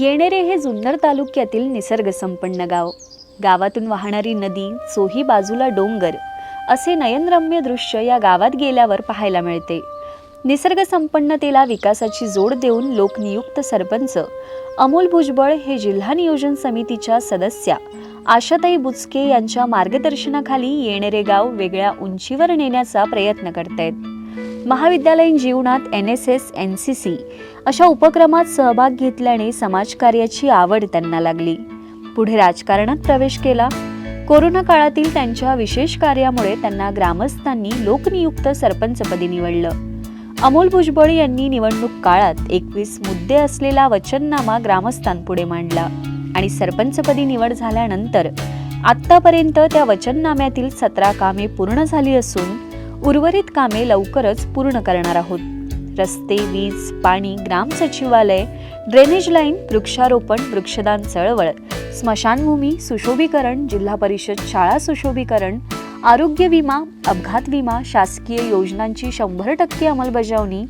येणेरे हे जुन्नर तालुक्यातील निसर्गसंपन्न गाव. गावातून वाहणारी नदी चोही बाजूला डोंगर असे नयनरम्य दृश्य या गावात गेल्यावर पाहायला मिळते. निसर्गसंपन्नतेला विकासाची जोड देऊन लोकनियुक्त सरपंच अमोल भुजबळ हे जिल्हा नियोजन समितीच्या सदस्या आशाताई बुचके यांच्या मार्गदर्शनाखाली येणेरे गाव वेगळ्या उंचीवर नेण्याचा प्रयत्न करतायत. महाविद्यालयीन जीवनात N S S N C C अशा उपक्रमात सहभाग घेतल्याने समाजकार्याची आवड त्यांना लागली. पुढे राजकारणात प्रवेश केला. कोरोना काळातील त्यांच्या विशेष कार्यामुळे त्यांना ग्रामस्थांनी लोकनियुक्त सरपंचपदी निवडलं. अमोल भुजबळ यांनी निवडणूक काळात एकवीस मुद्दे असलेला वचननामा ग्रामस्थांपुढे मांडला आणि सरपंचपदी निवड झाल्यानंतर आत्तापर्यंत त्या वचननाम्यातील सतरा कामे पूर्ण झाली असून उर्वरित कामे लवकरच पूर्ण करणार आहोत. रस्ते वीज पाणी ग्राम सचिवालय ड्रेनेज लाईन वृक्षारोपण वृक्षदान चळवळ स्मशानभूमी सुशोभीकरण जिल्हा परिषद शाळा सुशोभीकरण आरोग्य विमा अपघात विमा शासकीय योजनांची शंभर टक्के अंमलबजावणी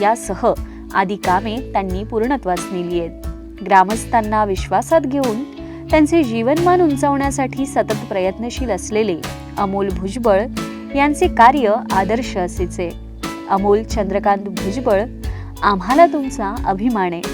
यासह आदी कामे त्यांनी पूर्णत्वास नेली आहेत. ग्रामस्थांना विश्वासात घेऊन त्यांचे जीवनमान उंचावण्यासाठी सतत प्रयत्नशील असलेले अमोल भुजबळ यांचे कार्य आदर्श असेचे. अमोल चंद्रकांत भुजबळ आम्हाला तुमचा अभिमान. आहे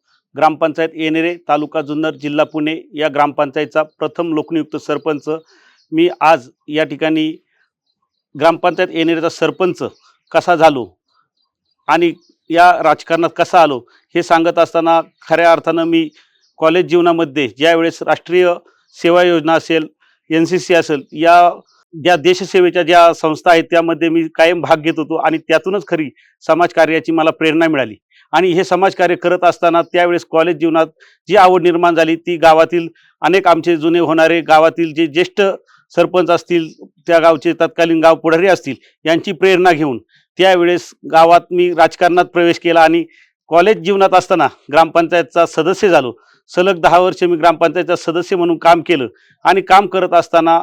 ग्रामपंचायत येणेरे तालुका जुन्नर जिल्हा पुणे या ग्रामपंचायतचा प्रथम लोकनियुक्त सरपंच. मी आज या ठिकाणी ग्रामपंचायत येणेरेचा सरपंच कसा झालो आणि या राजकारणात कसा आलो हे सांगत असताना खऱ्या अर्थानं मी कॉलेज जीवनामध्ये ज्यावेळेस राष्ट्रीय सेवा योजना असेल एन सी सी असेल या ज्या देशसेवेच्या ज्या संस्था आहेत त्यामध्ये मी कायम भाग घेत होतो आणि त्यातूनच खरी समाजकार्याची मला प्रेरणा मिळाली. आणि हे समाजकार्य करत असताना त्यावेळेस कॉलेज जीवनात जी आवड निर्माण झाली ती गावातील अनेक आमचे जुने होणारे गावातील जे ज्येष्ठ सरपंच असतील त्या गावचे तत्कालीन गाव पुढारी असतील यांची प्रेरणा घेऊन त्यावेळेस गावात मी राजकारणात प्रवेश केला आणि कॉलेज जीवनात असताना ग्रामपंचायतचा सदस्य झालो. सलग दहा वर्ष मी ग्रामपंचायतचा सदस्य म्हणून काम केलं आणि काम करत असताना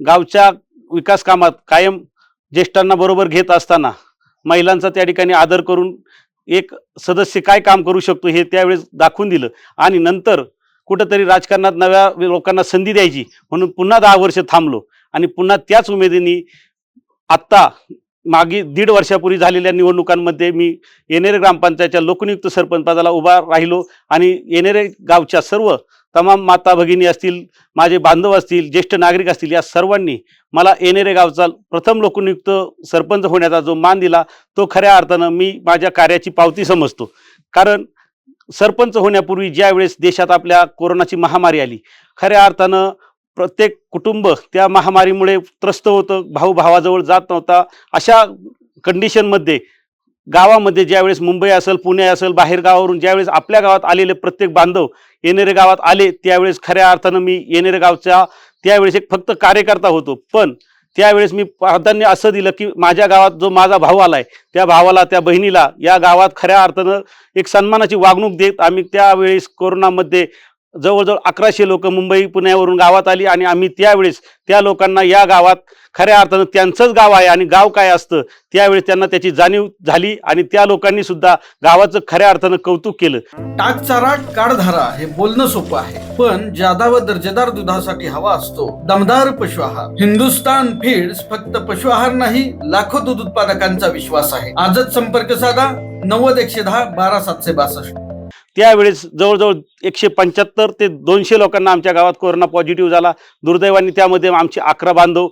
गावच्या विकास कामात कायम ज्येष्ठांना बरोबर घेत असताना महिलांचा त्या ठिकाणी आदर करून एक सदस्य काय काम करू शकतो हे त्यावेळेस दाखवून दिलं. आणि नंतर कुठंतरी राजकारणात नव्या लोकांना संधी द्यायची म्हणून पुन्हा दहा वर्ष थांबलो. आणि पुन्हा त्याच उमेदीने आत्ता मागी दीड वर्षापूर्वी झालेल्या निवडणुकांमध्ये मी येणेरे ग्रामपंचायतच्या लोकनियुक्त सरपंचपदाला उभा राहिलो आणि येणेरे गावच्या सर्व तमाम माता भगिनी असतील माझे बांधव असतील ज्येष्ठ नागरिक असतील या सर्वांनी मला येणेरे गावचा प्रथम लोकनियुक्त सरपंच होण्याचा जो मान दिला तो खऱ्या अर्थानं मी माझ्या कार्याची पावती समजतो. कारण सरपंच होण्यापूर्वी ज्यावेळेस देशात आपल्या कोरोनाची महामारी आली खऱ्या अर्थानं प्रत्येक कुटुंब त्या महामारीमुळे त्रस्त होतं भाऊ भावाजवळ जात नव्हता. अशा कंडिशनमध्ये गावामध्ये ज्यावेळेस मुंबई असेल पुणे असेल बाहेर गावावरून ज्यावेळेस आपल्या गावात आलेले प्रत्येक बांधव येणेरे गावात आले त्यावेळेस खऱ्या अर्थानं मी येणेरे गावच्या त्यावेळेस एक फक्त कार्यकर्ता होतो. पण त्यावेळेस मी प्राधान्य असं दिलं की माझ्या गावात जो माझा भाऊ आलाय त्या भावाला त्या बहिणीला या गावात खऱ्या अर्थानं एक सन्मानाची वागणूक देत आम्ही त्यावेळेस कोरोनामध्ये जवळजवळ अकराशे लोक मुंबई पुण्यावरून गावात आली आणि आम्ही त्यावेळेस त्या लोकांना या गावात खऱ्या अर्थानं त्यांचंच गाव आहे आणि गाव काय असतं त्यावेळेस त्यांना त्याची जाणीव झाली आणि त्या लोकांनी सुद्धा गावाचं खऱ्या अर्थानं कौतुक केलं. टाक चारा काढधारा हे बोलणं सोपं आहे पण जादा व दर्जेदार दुधासाठी हवा असतो दमदार पशु आहार. हिंदुस्तान फीड्स फक्त पशु आहार नाही लाखो दूध उत्पादकांचा विश्वास आहे. आजच संपर्क साधा नव्वद एकशे दहा बारा सातशे बासष्ट. त्यावेळेस जवळजवळ एकशे पंच्याहत्तर ते दोनशे लोकांना आमच्या गावात कोरोना पॉझिटिव्ह झाला. दुर्दैवाने त्यामध्ये आमचे अकरा बांधव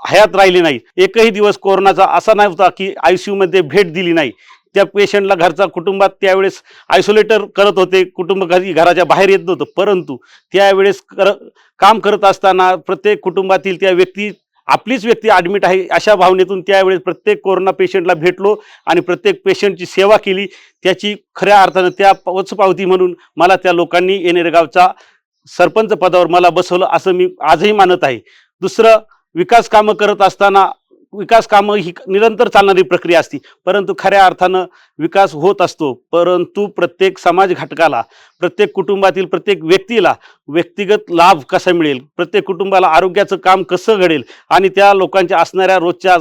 हयात राहिले नाही एकही दिवस कोरोनाचा असा नव्हता की आय सी यूमध्ये भेट दिली नाही. त्या पेशंटला घरचा कुटुंबात त्यावेळेस आयसोलेटर करत होते. कुटुंब घरी घराच्या बाहेर येत नव्हतं. परंतु त्यावेळेस कर काम करत असताना प्रत्येक कुटुंबातील त्या व्यक्ती आपलीच व्यक्ती ॲडमिट आहे. अशा भावनेतून त्यावेळेस प्रत्येक कोरोना पेशंटला भेटलो आणि प्रत्येक पेशंटची सेवा केली. त्याची खऱ्या अर्थानं त्या पोचपावती म्हणून मला त्या लोकांनी येणेरगावचा सरपंच पदावर मला बसवलं असं मी आजही मानत आहे. दुसरं विकास कामं करत असताना विकास कामं ही निरंतर चालणारी प्रक्रिया असती. परंतु खऱ्या अर्थानं विकास होत असतो. परंतु प्रत्येक समाज घटकाला प्रत्येक कुटुंबातील प्रत्येक व्यक्तीला व्यक्तिगत लाभ कसा मिळेल? प्रत्येक कुटुंबाला आरोग्याचं काम कसं घडेल? आणि त्या लोकांच्या असणाऱ्या रोजच्या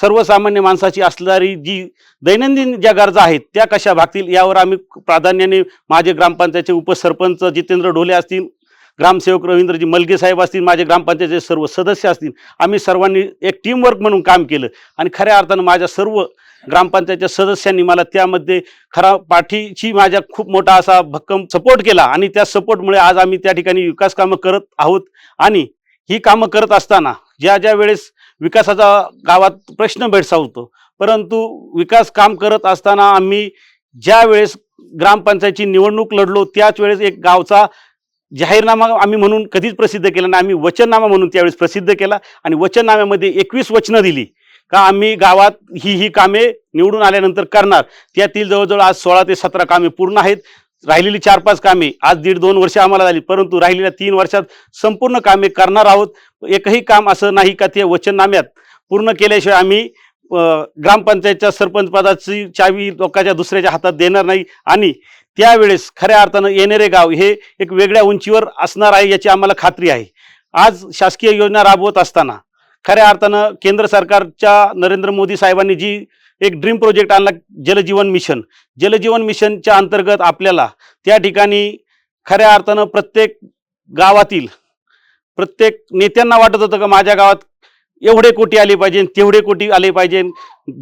सर्वसामान्य माणसाची असणारी जी दैनंदिन ज्या गरजा आहेत त्या कशा भागतील? यावर आम्ही प्राधान्याने माझे ग्रामपंचायतचे उपसरपंच जितेंद्र ढोले असतील ग्रामसेवक रवींद्रजी मलगे साहेब असतील माझे ग्रामपंचायतीचे सर्व सदस्य असतील आम्ही सर्वांनी एक टीमवर्क म्हणून काम केलं. आणि खऱ्या अर्थानं माझ्या सर्व ग्रामपंचायतच्या सदस्यांनी मला त्यामध्ये खरा पाठीची माझ्या खूप मोठा असा भक्कम सपोर्ट केला. आणि त्या सपोर्टमुळे आज आम्ही त्या ठिकाणी विकास कामं करत आहोत. आणि ही कामं करत असताना ज्या ज्या वेळेस विकासाचा गावात प्रश्न भेडसावतो परंतु विकास काम करत असताना आम्ही ज्या वेळेस ग्रामपंचायतची निवडणूक लढलो त्याच वेळेस एक गावचा जाहीरनामा आम्ही म्हणून कधीच प्रसिद्ध केला नाही. आम्ही वचननामा म्हणून त्यावेळेस प्रसिद्ध केला आणि वचननाम्यामध्ये एकवीस वचनं दिली. का आम्ही गावात ही ही कामे निवडून आल्यानंतर करणार. त्यातील जवळजवळ आज सोळा ते सतरा कामे पूर्ण आहेत. राहिलेली चार पाच कामे आज दीड दोन वर्ष आम्हाला झाली. परंतु राहिलेल्या तीन वर्षात संपूर्ण कामे करणार आहोत. एकही काम असं नाही का ते वचननाम्यात पूर्ण केल्याशिवाय आम्ही ग्रामपंचायतच्या सरपंच पदाची चावी लोकांच्या दुसऱ्याच्या हातात देणार नाही. आणि त्यावेळेस खऱ्या अर्थानं येणेरे गाव हे एक वेगळ्या उंचीवर असणार आहे याची आम्हाला खात्री आहे. आज शासकीय योजना राबवत असताना खऱ्या अर्थानं केंद्र सरकारच्या नरेंद्र मोदी साहेबांनी जी एक ड्रीम प्रोजेक्ट आणला जलजीवन मिशन. जलजीवन मिशनच्या अंतर्गत आपल्याला त्या ठिकाणी खऱ्या अर्थानं प्रत्येक गावातील प्रत्येक नेत्यांना वाटत होतं का माझ्या गावात एवढे कोटी आले पाहिजे तेवढे कोटी आले पाहिजे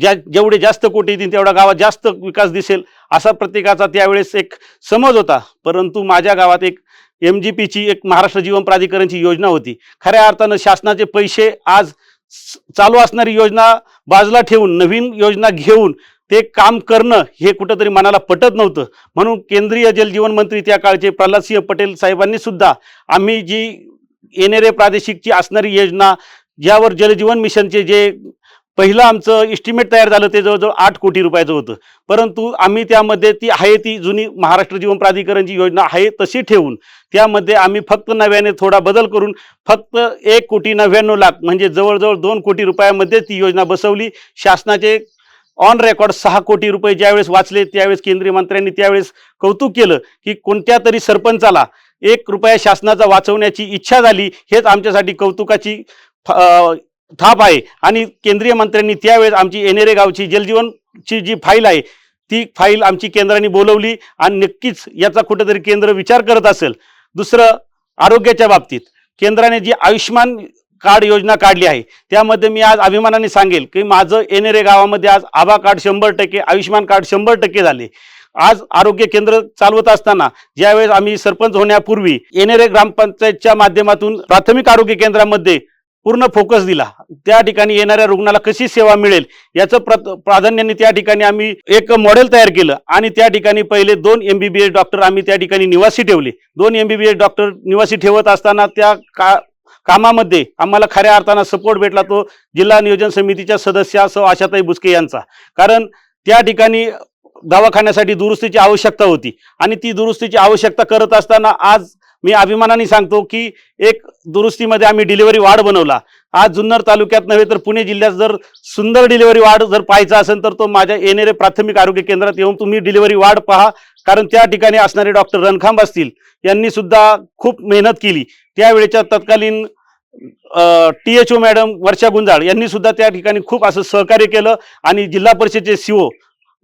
ज्या जेवढे जास्त कोटी येतील तेवढा गावात जास्त विकास दिसेल असा प्रत्येकाचा त्यावेळेस एक समज होता. परंतु माझ्या गावात एक एम जी पीची एक महाराष्ट्र जीवन प्राधिकरणची योजना होती. खऱ्या अर्थानं शासनाचे पैसे आज चालू असणारी योजना बाजूला ठेवून नवीन योजना घेऊन ते काम करणं हे कुठंतरी मनाला पटत नव्हतं. म्हणून केंद्रीय जलजीवन मंत्री त्या काळचे प्रल्हादसिंह पटेल साहेबांनी सुद्धा आम्ही जी येणारे प्रादेशिकची असणारी योजना ज्यावर जलजीवन मिशनचे जे पहिलं आमचं इस्टिमेट तयार झालं ते जवळजवळ आठ कोटी रुपयाचं होतं. परंतु आम्ही त्यामध्ये ती आहे ती जुनी महाराष्ट्र जीवन प्राधिकरणची योजना आहे तशी ठेवून त्यामध्ये आम्ही फक्त नव्याने थोडा बदल करून फक्त एक कोटी नव्याण्णव लाख म्हणजे जवळजवळ दोन कोटी रुपयामध्ये ती योजना बसवली. शासनाचे ऑन रेकॉर्ड सहा कोटी रुपये ज्यावेळेस वाचले त्यावेळेस केंद्रीय मंत्र्यांनी त्यावेळेस कौतुक केलं की कोणत्या तरी सरपंचाला एक रुपया शासनाचा वाचवण्याची इच्छा झाली हेच आमच्यासाठी कौतुकाची थाप आहे. आणि केंद्रीय मंत्र्यांनी त्यावेळेस आमची एनेरे गावची जलजीवनची जी फाईल आहे ती फाईल आमची केंद्राने बोलवली आणि नक्कीच याचा कुठेतरी केंद्र विचार करत असेल. दुसरं आरोग्याच्या बाबतीत. केंद्राने जी आयुष्यमान कार्ड योजना काढली आहे त्यामध्ये मी आज अभिमानाने सांगेल की माझं एनेरे गावामध्ये आज आभा कार्ड शंभर टक्के आयुष्यमान कार्ड शंभर टक्के झाले. आज आरोग्य केंद्र चालवत असताना ज्यावेळेस आम्ही सरपंच होण्यापूर्वी एनेरे ग्रामपंचायतच्या माध्यमातून प्राथमिक आरोग्य केंद्रामध्ये पूर्ण फोकस दिला. त्या ठिकाणी येणाऱ्या रुग्णाला कशी सेवा मिळेल याचं प्र प्राधान्याने त्या ठिकाणी आम्ही एक मॉडेल तयार केलं. आणि त्या ठिकाणी पहिले दोन M B B S doctor आम्ही त्या ठिकाणी निवासी ठेवले. दोन M B B S doctor निवासी ठेवत असताना त्या का कामामध्ये आम्हाला खऱ्या अर्थानं सपोर्ट भेटला तो जिल्हा नियोजन समितीच्या सदस्या सौ आशाताई बुचके यांचा. कारण त्या ठिकाणी दवाखान्यासाठी दुरुस्तीची आवश्यकता होती. आणि ती दुरुस्तीची आवश्यकता करत असताना आज मी अभिमानाने सांगतो की एक दुरुस्तीमध्ये आम्ही डिलिव्हरी वार्ड बनवला. आज जुन्नर तालुक्यात नव्हे तर पुणे जिल्ह्यात जर सुंदर डिलिव्हरी वाढ जर पाहायचा असेल तर तो माझ्या येणेरे प्राथमिक आरोग्य केंद्रात येऊन तुम्ही डिलिव्हरी वाढ पहा. कारण त्या ठिकाणी असणारे डॉक्टर रणखांब असतील. यांनी सुद्धा खूप मेहनत केली. त्यावेळेच्या तत्कालीन T H O madam Varsha Gunjal यांनी सुद्धा त्या ठिकाणी खूप असं सहकार्य केलं. आणि जिल्हा परिषदेचे सीओ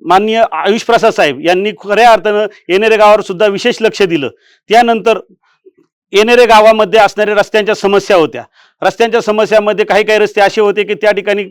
माननीय आयुष प्रसाद साहेब यांनी खऱ्या अर्थानं येणेरे गावावर सुद्धा विशेष लक्ष दिलं. त्यानंतर येणेरे गावामध्ये असणाऱ्या रस्त्यांच्या समस्या होत्या. रस्त्यांच्या समस्यामध्ये काही काही रस्ते असे होते की त्या ठिकाणी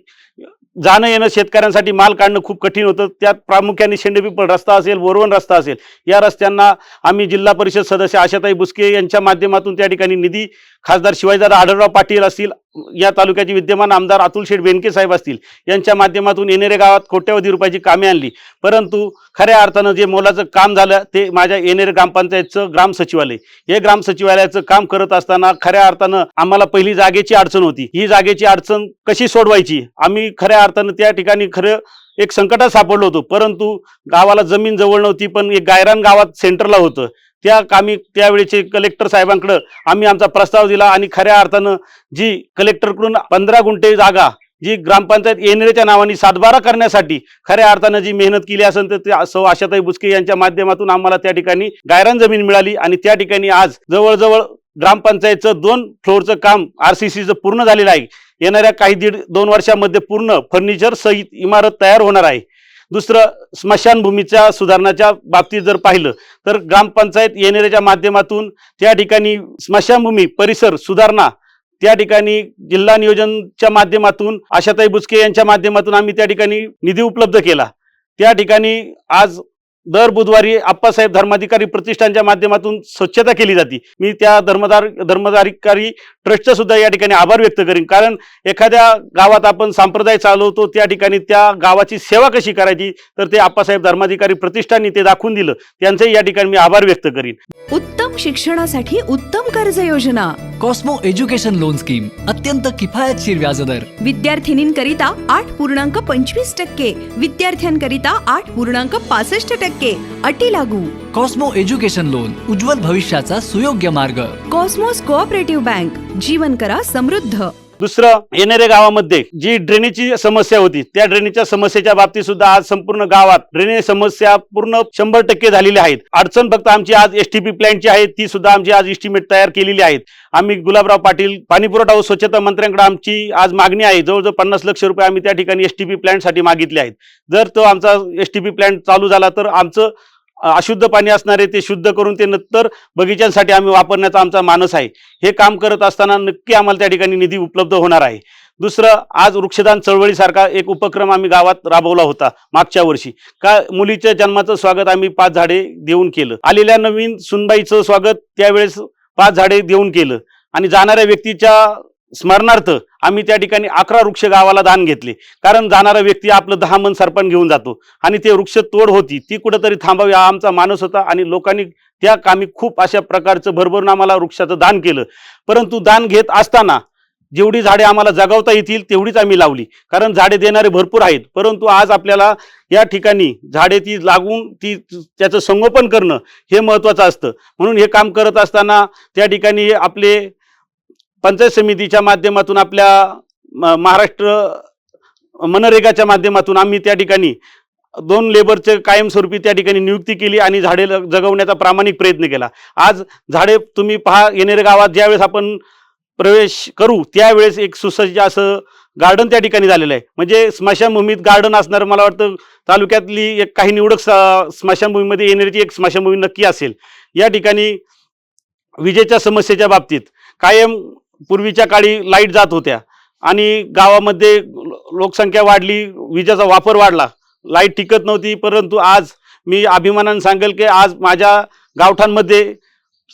जाणं येणं शेतकऱ्यांसाठी माल काढणं खूप कठीण होतं. त्यात प्रामुख्याने शेंडेपिपळ रस्ता असेल बोरवण रस्ता असेल या रस्त्यांना आम्ही जिल्हा परिषद सदस्य आशाताई बुसके यांच्या माध्यमातून त्या ठिकाणी निधी खासदार शिवाजीदादा आढळराव पाटील असतील या तालुक्याचे विद्यमान आमदार अतुल शेठ बेनके साहेब असतील यांच्या माध्यमातून येणेरे गावात कोट्यवधी रुपयाची कामे आणली. परंतु खऱ्या अर्थानं जे मोलाचं काम झालं ते माझ्या येणेरे ग्रामपंचायतचं ग्राम सचिवालय. हे ग्राम सचिवालयाचं काम करत असताना खऱ्या अर्थानं आम्हाला पहिली जागेची अडचण होती. ही जागेची अडचण कशी सोडवायची? आम्ही खऱ्या अर्थानं त्या ठिकाणी खरं एक संकटात सापडलं होतो. परंतु गावाला जमीन जवळ नव्हती पण एक गायरान गावात सेंटरला होतं. त्या कामी त्यावेळेचे कलेक्टर साहेबांकडं आम्ही आमचा प्रस्ताव दिला आणि खऱ्या अर्थानं जी कलेक्टरकडून पंधरा गुंठे जागा जी ग्रामपंचायत येणेरेच्या नावाने सातबारा करण्यासाठी खऱ्या अर्थानं जी मेहनत केली असेल तर ते सौ आशाताई बुचके यांच्या माध्यमातून आम्हाला त्या ठिकाणी गायरान जमीन मिळाली आणि त्या ठिकाणी आज जवळजवळ ग्रामपंचायतचं दोन फ्लोअरचं काम आर सी सीचं पूर्ण झालेलं आहे. येणाऱ्या काही दीड दोन वर्षामध्ये पूर्ण फर्निचर सहित इमारत तयार होणार आहे. दुसरं स्मशानभूमीच्या सुधारणाच्या बाबतीत जर पाहिलं तर ग्रामपंचायत येणेऱ्याच्या माध्यमातून त्या ठिकाणी स्मशानभूमी परिसर सुधारणा त्या ठिकाणी जिल्हा नियोजनच्या माध्यमातून आशाताई बुचके यांच्या माध्यमातून आम्ही त्या ठिकाणी निधी उपलब्ध केला. त्या ठिकाणी आज दर बुधवारी आप्पासाहेब धर्माधिकारी प्रतिष्ठानच्या माध्यमातून स्वच्छता केली जाते. मी त्या धर्मदार धर्माधिकारी ट्रस्टचा सुद्धा या ठिकाणी आभार व्यक्त करीन. कारण एखाद्या गावात आपण संप्रदाय चालवतो त्या ठिकाणी त्या गावाची सेवा कशी करायची तर ते आप्पासाहेब धर्माधिकारी प्रतिष्ठानने ते दाखवून दिलं. त्यांचंही या ठिकाणी मी आभार व्यक्त करीन. उत्तम शिक्षणासाठी उत्तम कर्ज योजना कॉस्मो एज्युकेशन लोन स्कीम अत्यंत किफायतशीर व्याजदर. विद्यार्थिनींकरिता आठ पूर्णांक पंचवीस टक्के विद्यार्थ्यांकरिता आठ पूर्णांक पासष्ट टक्के अटी लागू. कॉस्मो एज्युकेशन लोन उज्ज्वल भविष्याचा सुयोग्य मार्ग. कॉस्मोस कोऑपरेटिव्ह बँक जीवन करा समृद्ध. दुसरं येणाऱ्या गावामध्ये जी ड्रेनेजची समस्या होती त्या ड्रेनेजच्या समस्येच्या बाबतीत सुद्धा आज संपूर्ण गावात ड्रेनेज समस्या पूर्ण शंभर टक्के झालेल्या आहेत. अडचण फक्त आमची आज एस टी पी प्लॅनची आहे ती सुद्धा आमची आज इस्टिमेट तयार केलेली आहेत. आम्ही गुलाबराव पाटील पाणीपुरवठा व स्वच्छता मंत्र्यांकडे आमची आज मागणी आहे. जवळजवळ पन्नास लक्ष रुपये आम्ही त्या ठिकाणी एस टी प्लॅनसाठी मागितले आहेत. जर तो आमचा एस टी प्लॅन चालू झाला तर आमचं अशुद्ध पाणी असणारे ते शुद्ध करून ते नंतर बगीच्यांसाठी आम्ही वापरण्याचा आमचा मानस आहे. हे काम करत असताना नक्की आम्हाला त्या ठिकाणी निधी उपलब्ध होणार आहे. दुसरं आज वृक्षदान चळवळीसारखा एक उपक्रम आम्ही गावात राबवला होता मागच्या वर्षी. का मुलीच्या जन्माचं स्वागत आम्ही पाच झाडे देऊन केलं. आलेल्या नवीन सुनबाईचं स्वागत त्यावेळेस पाच झाडे देऊन केलं. आणि जाणाऱ्या व्यक्तीच्या स्मरणार्थ आम्ही त्या ठिकाणी अकरा वृक्ष गावाला दान घेतले. कारण जाणारा व्यक्ती आपलं दहा मन सरपण घेऊन जातो आणि ते वृक्ष तोड होती ती कुठंतरी थांबावी हा आमचा माणूस होता आणि लोकांनी त्या कामी खूप अशा प्रकारचं भरभरून आम्हाला वृक्षाचं दान केलं. परंतु दान घेत असताना जेवढी झाडे आम्हाला जगवता येतील तेवढीच आम्ही लावली. कारण झाडे देणारे भरपूर आहेत. परंतु आज आपल्याला या ठिकाणी झाडे ती लागून ती त्याचं संगोपन करणं हे महत्त्वाचं असतं. म्हणून हे काम करत असताना त्या ठिकाणी आपले पंचायत समितीच्या माध्यमातून आपल्या म- महाराष्ट्र मनरेगाच्या माध्यमातून आम्ही त्या ठिकाणी दोन लेबरचे कायमस्वरूपी त्या ठिकाणी नियुक्ती केली आणि झाडे जगवण्याचा प्रामाणिक प्रयत्न केला. आज झाडे तुम्ही पहा येणेरे गावात ज्यावेळेस आपण प्रवेश करू त्यावेळेस एक सुसज्ज असं गार्डन त्या ठिकाणी झालेलं आहे. म्हणजे स्मशानभूमीत गार्डन असणारं मला वाटतं तालुक्यातली एक काही निवडक स्मशानभूमीमध्ये येणारीची एक स्मशानभूमी नक्की असेल. या ठिकाणी विजेच्या समस्येच्या बाबतीत कायम पूर्वीच्या काळी लाइट जात होत्या. आणि गावामध्ये लोकसंख्या वाढली विजेचा वापर वाढला. लाइट टिकत नव्हती परंतु आज मी अभिमानाने सांगेल की आज माझ्या गावठांमध्ये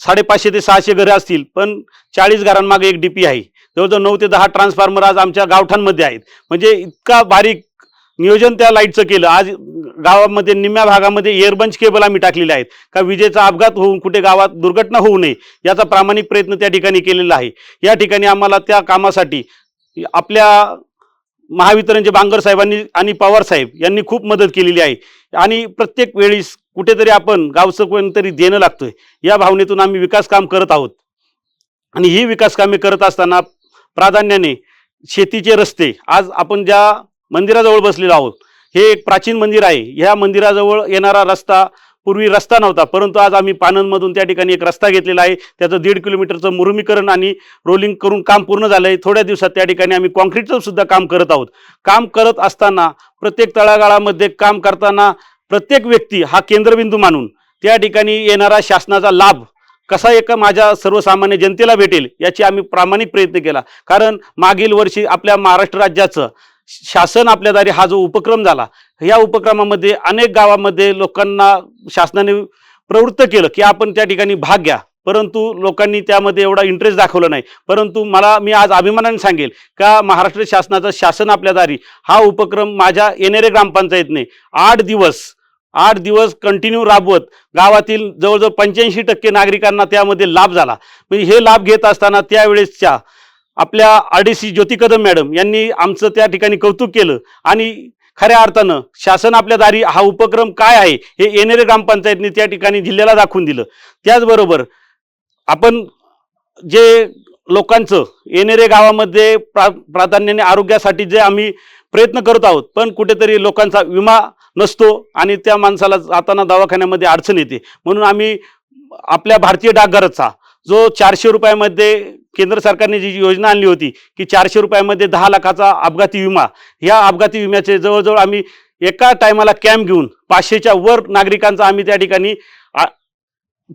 साडेपाचशे ते सहाशे घरं असतील पण चाळीस घरांमागे एक डी पी आहे. जवळजवळ नऊ ते दहा ट्रान्सफॉर्मर आज आमच्या गावठांमध्ये आहेत. म्हणजे इतका बारीक नियोजन त्या लाईटचं केलं. आज गावामध्ये निम्म्या भागामध्ये एअरबंच केबल आम्ही टाकलेले आहेत. का विजेचा अपघात होऊन कुठे गावात दुर्घटना होऊ नये याचा प्रामाणिक प्रयत्न त्या ठिकाणी केलेला आहे. या ठिकाणी आम्हाला त्या कामासाठी आपल्या महावितरणचे बांगर साहेबांनी आणि पवार साहेब यांनी खूप मदत केलेली आहे. आणि प्रत्येक वेळीस कुठेतरी आपण गावचं कोणतरी देणं लागतोय या भावनेतून आम्ही विकास काम करत आहोत. आणि ही विकास कामे करत असताना प्राधान्याने शेतीचे रस्ते आज आपण ज्या मंदिराजवळ बसलेलो आहोत. हे एक प्राचीन मंदिर आहे. ह्या मंदिराजवळ येणारा रस्ता पूर्वी रस्ता नव्हता परंतु आज आम्ही पानंदमधून त्या ठिकाणी एक रस्ता घेतलेला आहे. त्याचं दीड किलोमीटरचं मुरुमीकरण आणि रोलिंग करून काम पूर्ण झालं आहे थोड्या दिवसात त्या ठिकाणी आम्ही कॉन्क्रीटचं सुद्धा काम करत आहोत. काम करत असताना प्रत्येक तळागाळामध्ये काम करताना प्रत्येक व्यक्ती हा केंद्रबिंदू मानून त्या ठिकाणी येणारा शासनाचा लाभ कसा एका माझ्या सर्वसामान्य जनतेला भेटेल याची आम्ही प्रामाणिक प्रयत्न केला. कारण मागील वर्षी आपल्या महाराष्ट्र राज्याचं शासन आपल्या दारी हा जो उपक्रम झाला या उपक्रमामध्ये अनेक गावामध्ये लोकांना शासनाने प्रवृत्त केलं की आपण त्या ठिकाणी भाग घ्या. परंतु लोकांनी त्यामध्ये एवढा इंटरेस्ट दाखवला नाही. परंतु मला मी आज अभिमानाने सांगेल का महाराष्ट्र शासनाचं शासन आपल्या दारी हा उपक्रम माझ्या येणेरे ग्रामपंचायतने आठ दिवस आठ दिवस कंटिन्यू राबवत गावातील जवळजवळ पंच्याऐंशी टक्के नागरिकांना त्यामध्ये लाभ झाला. म्हणजे हे लाभ घेत असताना त्यावेळेसच्या आपल्या R D C Jyoti Kadam madam यांनी आमचं त्या ठिकाणी कौतुक केलं आणि खऱ्या अर्थानं शासन आपल्या दारी हा उपक्रम काय आहे हे येणेरे ग्रामपंचायतने त्या ठिकाणी जिल्ह्याला दाखवून दिलं. त्याचबरोबर आपण जे लोकांचं येणेरे गावामध्ये प्रा प्राधान्याने आरोग्यासाठी जे आम्ही प्रयत्न करत आहोत पण कुठेतरी लोकांचा विमा नसतो आणि त्या माणसाला जाताना दवाखान्यामध्ये अडचण येते. म्हणून आम्ही आपल्या भारतीय डाकघराचा जो चारशे रुपयामध्ये केंद्र सरकारने जी योजना आणली होती की चारशे रुपयामध्ये दहा लाखाचा अपघाती विमा या अपघाती विम्याचे जवळजवळ आम्ही एका टायमाला कॅम्प घेऊन पाचशेच्या वर नागरिकांचा आम्ही त्या ठिकाणी आ-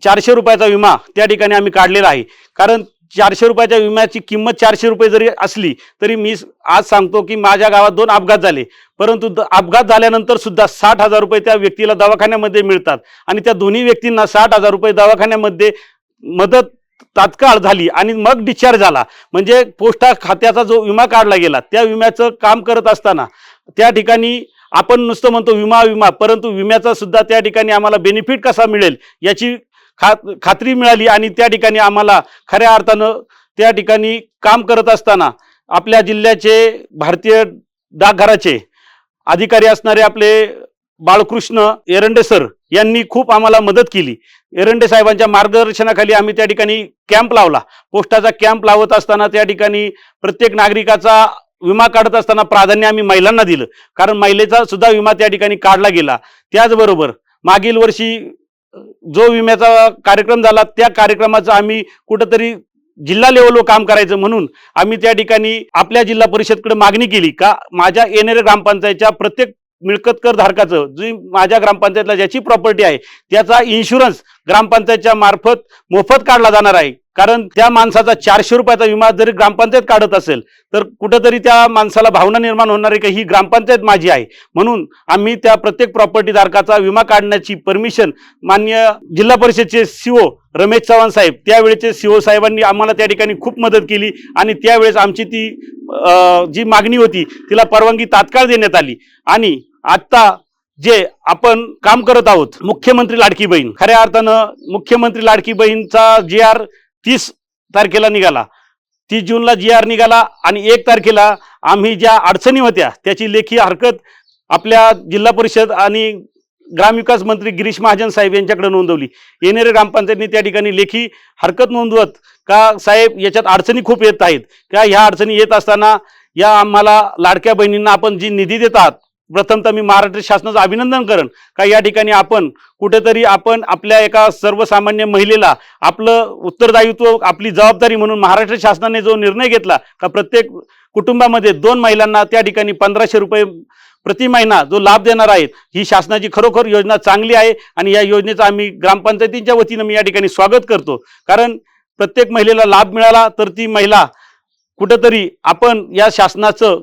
चारशे रुपयाचा विमा त्या ठिकाणी आम्ही काढलेला आहे. कारण चारशे रुपयाच्या विम्याची किंमत चारशे रुपये जरी असली तरी मी आज सांगतो की माझ्या गावात दोन अपघात झाले. परंतु द- अपघात झाल्यानंतर सुद्धा साठ हजार रुपये त्या व्यक्तीला दवाखान्यामध्ये मिळतात. आणि त्या दोन्ही व्यक्तींना साठ हजार रुपये दवाखान्यामध्ये मदत तात्काळ झाली आणि मग डिस्चार्ज झाला. म्हणजे पोस्टा खात्याचा जो विमा काढला गेला त्या विम्याचं काम करत असताना त्या ठिकाणी आपण नुसतं म्हणतो विमा विमा परंतु विम्याचा सुद्धा त्या ठिकाणी आम्हाला बेनिफिट कसा मिळेल याची खा खात्री मिळाली आणि त्या ठिकाणी आम्हाला खऱ्या अर्थानं त्या ठिकाणी काम करत असताना आपल्या जिल्ह्याचे भारतीय डाकघराचे अधिकारी असणारे आपले बाळकृष्ण एरंडे सर यांनी खूप आम्हाला मदत केली. एरंडे साहेबांच्या मार्गदर्शनाखाली आम्ही त्या ठिकाणी कॅम्प लावला. पोस्टाचा कॅम्प लावत असताना त्या ठिकाणी प्रत्येक नागरिकाचा विमा काढत असताना प्राधान्य आम्ही महिलांना दिलं. कारण महिलेचा सुद्धा विमा त्या ठिकाणी काढला गेला. त्याचबरोबर मागील वर्षी जो विम्याचा कार्यक्रम झाला त्या कार्यक्रमाचा आम्ही कुठंतरी जिल्हा लेवलवर काम करायचं म्हणून आम्ही त्या ठिकाणी आपल्या जिल्हा परिषदकडे मागणी केली. का माझ्या येणाऱ्या ग्रामपंचायतच्या प्रत्येक मिळकत कर धारकाचं जी माझ्या ग्रामपंचायतला ज्याची प्रॉपर्टी आहे त्याचा इन्शुरन्स ग्रामपंचायतच्या मार्फत मोफत काढला जाणार आहे. कारण त्या माणसाचा चारशे रुपयाचा विमा जरी ग्रामपंचायत काढत असेल तर कुठंतरी त्या माणसाला भावना निर्माण होणार आहे की ही ग्रामपंचायत माझी आहे. म्हणून आम्ही त्या प्रत्येक प्रॉपर्टी धारकाचा विमा काढण्याची परमिशन मान्य जिल्हा परिषदचे सीओ रमेश चव्हाण साहेब त्यावेळेचे सीओ साहेबांनी आम्हाला त्या ठिकाणी खूप मदत केली आणि त्यावेळेस आमची ती जी मागणी होती तिला परवानगी तात्काळ देण्यात आली. आणि आत्ता जे आपण काम करत आहोत मुख्यमंत्री लाडकी बहीण खऱ्या अर्थानं मुख्यमंत्री लाडकी बहीणचा जी आर तीस तारखेला निघाला. तीस जूनला जी आर निघाला आणि एक तारखेला आम्ही ज्या अडचणी होत्या त्याची लेखी हरकत आपल्या जिल्हा परिषद आणि ग्रामविकास मंत्री गिरीश महाजन साहेब यांच्याकडे नोंदवली. येणेरे ग्रामपंचायतने त्या ठिकाणी लेखी हरकत नोंदवत का साहेब याच्यात अडचणी खूप येत आहेत. का ह्या अडचणी येत असताना या आम्हाला लाडक्या बहिणींना आपण जी निधी देतात प्रथमतः मी महाराष्ट्र शासनाचं अभिनंदन करेन. का या ठिकाणी आपण कुठेतरी आपण आपल्या एका सर्वसामान्य महिलेला आपलं उत्तरदायित्व आपली जबाबदारी म्हणून महाराष्ट्र शासनाने जो निर्णय घेतला का प्रत्येक कुटुंबामध्ये दोन महिलांना त्या ठिकाणी पंधराशे रुपये प्रति महिना जो लाभ देणार आहेत ही शासनाची खरोखर योजना चांगली आहे आणि या योजनेचं आम्ही ग्रामपंचायतींच्या वतीनं मी या ठिकाणी स्वागत करतो. कारण प्रत्येक महिलेला लाभ मिळाला तर ती महिला कुठंतरी आपण या शासनाचं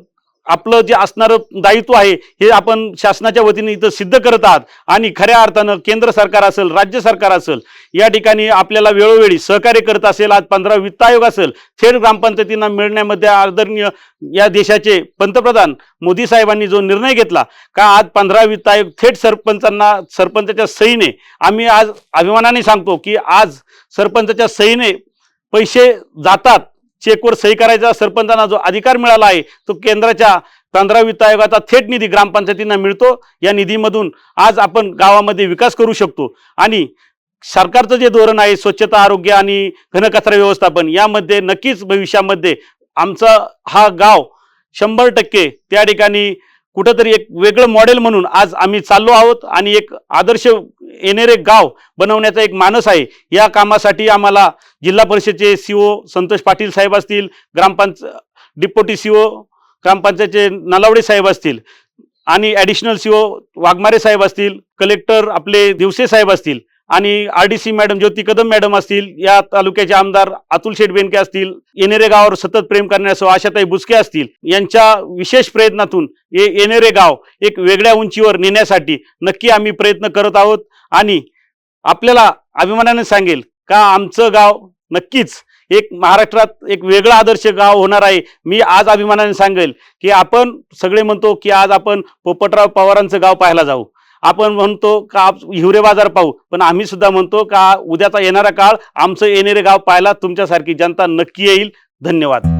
आपलं जे असणारं दायित्व आहे हे आपण शासनाच्या वतीने इथं सिद्ध करत आहात. आणि खऱ्या अर्थानं केंद्र सरकार असेल राज्य सरकार असेल या ठिकाणी आपल्याला वेळोवेळी सहकार्य करत असेल आज पंधरा वित्त आयोग असेल थेट ग्रामपंचायतींना मिळण्यामध्ये आदरणीय या देशाचे पंतप्रधान मोदी साहेबांनी जो निर्णय घेतला का आज पंधरा वित्त आयोग थेट सरपंचांना सरपंचाच्या सहीने आम्ही आज अभिमानाने सांगतो की आज सरपंचाच्या सहीने पैसे जातात चेकवर सही करायचा सरपंचांना जो अधिकार मिळाला आहे तो केंद्राच्या तांद्रा वित्त आयोगाचा थेट निधी ग्रामपंचायतींना मिळतो. या निधीमधून आज आपण गावामध्ये विकास करू शकतो. आणि सरकारचं जे धोरण आहे स्वच्छता आरोग्य आणि घनकचरा व्यवस्थापन यामध्ये नक्कीच भविष्यामध्ये आमचा हा गाव शंभर टक्के त्या ठिकाणी कुठंतरी एक वेगळं मॉडेल म्हणून आज आम्ही चाललो आहोत आणि एक आदर्श येणारे गाव बनवण्याचा एक मानस आहे. या कामासाठी आम्हाला जिल्हा परिषदेचे सीओ संतोष पाटील साहेब असतील ग्रामपंच डिप्युटी सीओ ग्रामपंचायतचे नलावडे साहेब असतील आणि ॲडिशनल सीओ वाघमारे साहेब असतील कलेक्टर आपले दिवसे साहेब असतील. आणि R D C madam Jyoti Kadam madam असतील या तालुक्याचे आमदार अतुल शेठ बेनके असतील येणेरे गावावर सतत प्रेम करण्यासह आशाताई बुचके असतील यांच्या विशेष प्रयत्नातून हे येणेरे गाव एक वेगळ्या उंचीवर नेण्यासाठी नक्की आम्ही प्रयत्न करत आहोत. आणि आपल्याला अभिमानाने सांगेल का आमचं गाव नक्कीच एक महाराष्ट्रात एक वेगळं आदर्श गाव होणार आहे. मी आज अभिमानाने सांगेल की आपण सगळे म्हणतो की आज आपण पोपटराव पवारांचं गाव पाहायला जाऊ. आपण म्हणतो का हिवरे बाजार पाहू पण आम्ही सुद्धा म्हणतो का उद्याचा येणारा काळ आमचं येणारे गाव पाहायला तुमच्यासारखी जनता नक्की येईल. धन्यवाद.